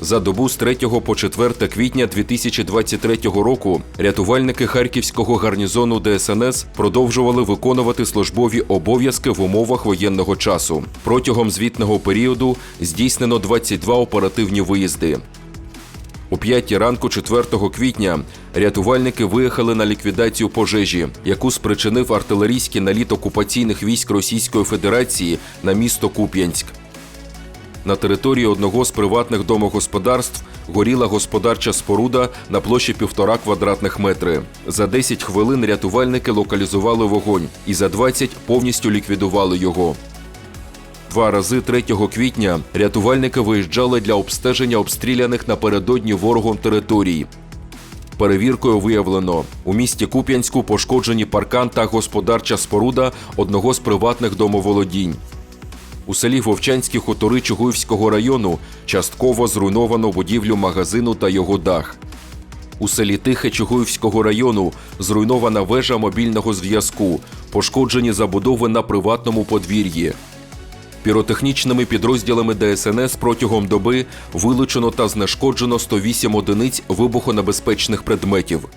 За добу з 3 по 4 квітня 2023 року рятувальники харківського гарнізону ДСНС продовжували виконувати службові обов'язки в умовах воєнного часу. Протягом звітного періоду здійснено 22 оперативні виїзди. У п'ятій ранку 4 квітня рятувальники виїхали на ліквідацію пожежі, яку спричинив артилерійський наліт окупаційних військ Російської Федерації на місто Куп'янськ. На території одного з приватних домогосподарств горіла господарча споруда на площі півтора квадратних метри. За 10 хвилин рятувальники локалізували вогонь і за 20 повністю ліквідували його. Два рази 3 квітня рятувальники виїжджали для обстеження обстріляних напередодні ворогом територій. Перевіркою виявлено, у місті Куп'янську пошкоджені паркан та господарча споруда одного з приватних домоволодінь. У селі Вовчанські хутори Чугуївського району частково зруйновано будівлю магазину та його дах. У селі Тихе Чугуївського району зруйнована вежа мобільного зв'язку, пошкоджені забудови на приватному подвір'ї. Піротехнічними підрозділами ДСНС протягом доби вилучено та знешкоджено 108 одиниць вибухонебезпечних предметів.